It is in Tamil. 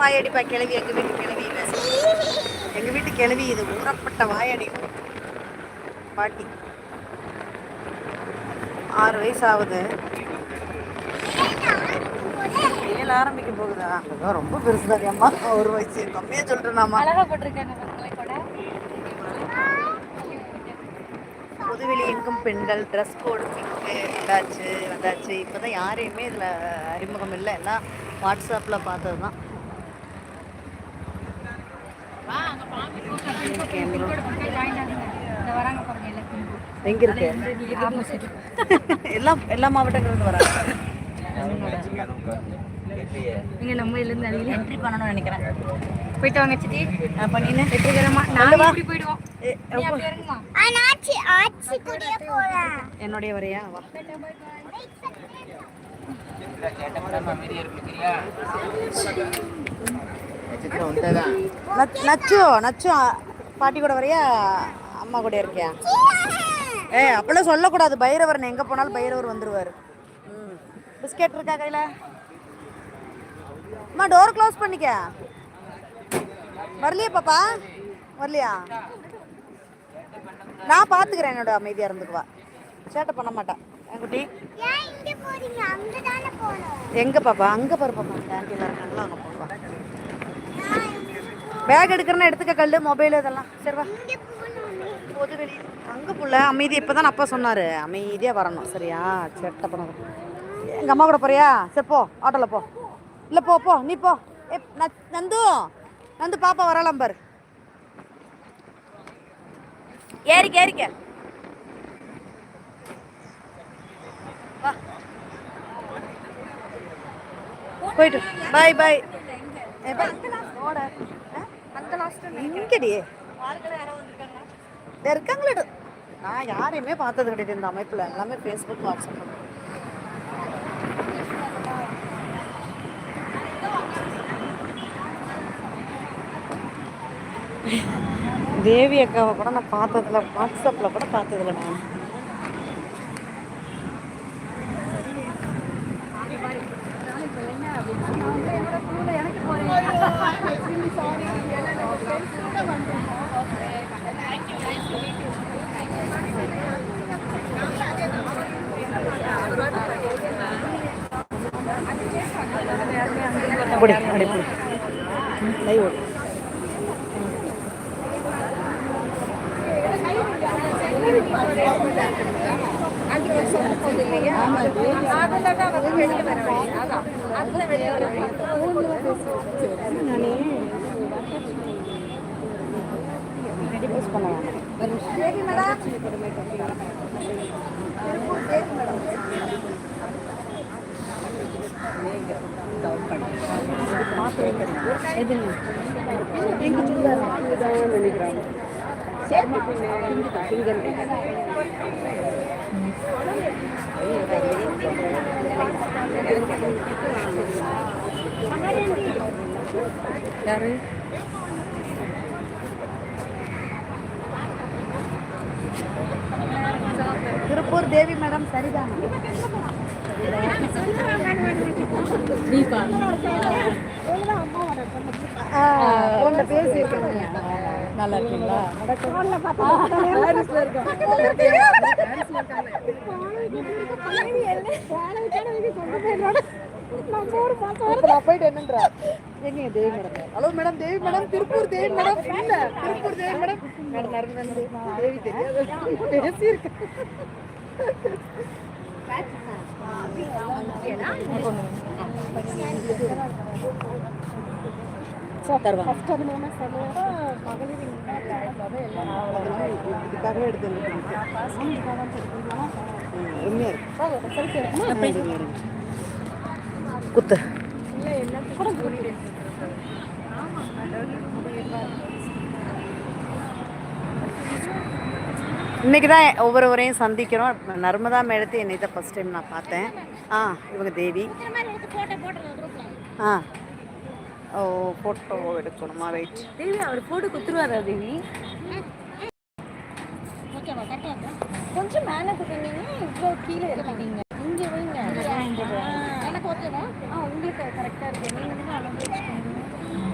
வாயடிப்பா கிளவி. எங்க வீட்டு கிளவி இது எங்க வீட்டு கிளவி இது ஊறப்பட்ட வாயடி. பாட்டி ஆறு வயசு ஆகுது ஏழு ஆரம்பிக்க போகுதா? அதான் ரொம்ப பெருசுதான் அம்மா ஒரு வயசு. கம்மியா சொல்றேனாமா அழகா போட்டிருக்காங்க பாருங்களேன் கூட. பொதுவெளி எங்கும் பெண்கள் ட்ரெஸ் கோடு பிங்க்கு வந்தாச்சு வந்தாச்சு. இப்போதான் யாரையுமே இதில் அறிமுகம் இல்லை. எல்லாம் வாட்ஸ்அப்பில் பார்த்தது தான் இந்த வராங்க பாருங்க எல்லாத்தையும் எங்க இருக்கு? எல்லா எல்லா மாவட்டங்களிலிருந்து வராங்க. நீங்க நம்ம இருந்து அதிகம் என்ட்ரி பண்ணணும்னு நினைக்கிறேன். போயிட்டு வாங்க சித்தி. நான் பண்ணினேன் வெற்றிகரமா நாங்க இப்படி போயிடுவோம். என்னுடைய வரையா? வா. நச்சு நச்சு. பாட்டி கூட வரையா அம்மா கூட இருக்கியா? ஏ அப்பெல்லாம் சொல்லக்கூடாது. பைரவர் எங்கே போனாலும் பைரவர் வந்துருவாரு. ம். பிஸ்கெட் இருக்கா கையில்? அம்மா டோர் க்ளோஸ் பண்ணிக்க. வரலையா பாப்பா? வரலையா? நான் பார்த்துக்கிறேன் என்னோட அமைதியாக இருந்துக்குவா சேட்டை பண்ண மாட்டேன் என் குட்டி? எங்கே பாப்பா? அங்கே பாரு பாப்பா. கேண்டீனில் இருக்காங்களா? அங்கே போப்பா. பேக் எடுக்கிறேன்னா எடுத்துக்க கல் மொபைல் இதெல்லாம். சரிவா பொது வெளி அங்கே புள்ள அமைதி. இப்போ தான் அப்பா சொன்னார். அமைதியாக வரணும். சரியா? சேட்டை பண்ண எங்கள் அம்மா கூட போறியா? சரி போ. ஆட்டோவில் போ. இல்லை போ போ. நீ போ. ஏ ந- நந்து. நந்து பாப்பா வரலாம் பாரு. ஏறிக்க ஏறிக்க. வா. போயிட்டு. பாய் பாய் இங்கடி இதோ இருக்காங்களே. நான் யாரையுமே பார்த்தது கிடையாது இந்த அமைப்பில். எல்லாமே ஃபேஸ்புக் வாட்ஸ்அப் தேவி அக்காவை கூட நான் பார்த்ததில்ல. வாட்ஸ்அப்பில் கூட பார்த்ததில்ல நான் அப்படி அப்படி அப்படி. லைவ். ஓடு போஸ்ட் பண்ண யாரு திருப்பூர் தேவி மேடம் சரிதான். தீபா உன்னை பேசி நல்லா இருக்கீங்களா போயிட்டு என்னன்றா எங்க Devi madam hello madam Devi madam Tiruppur Devi madam இல்ல திருப்பூர் தேவி மேடம் மேடம் தேவி தெரியாது பேசியிருக்கேன் இதுக்காகவே எடுத்து உண்மையா இருக்கு குத்து இன்னைக்கு தான் ஒவ்வொருவரையும் சந்திக்கிறோம். நர்மதா மேடத்தை என்னை தான் ஃபஸ்ட் டைம் நான் பார்த்தேன். ஆ இவங்க தேவி. ஆ. ஓ ஃபோட்டோ எடுக்கணுமா? வெயிட் தேவி அவர் போட்டு குத்துருவாரா தேவி? கொஞ்சம் மேலே குத்துனீங்கன்னா இவ்வளோ கீழே இருக்கீங்க இங்கே வைங்க. எனக்கு ஓகேவா ஆ உங்களுக்கு கரெக்டாக இருக்கு. நீங்கள் வந்து அளவு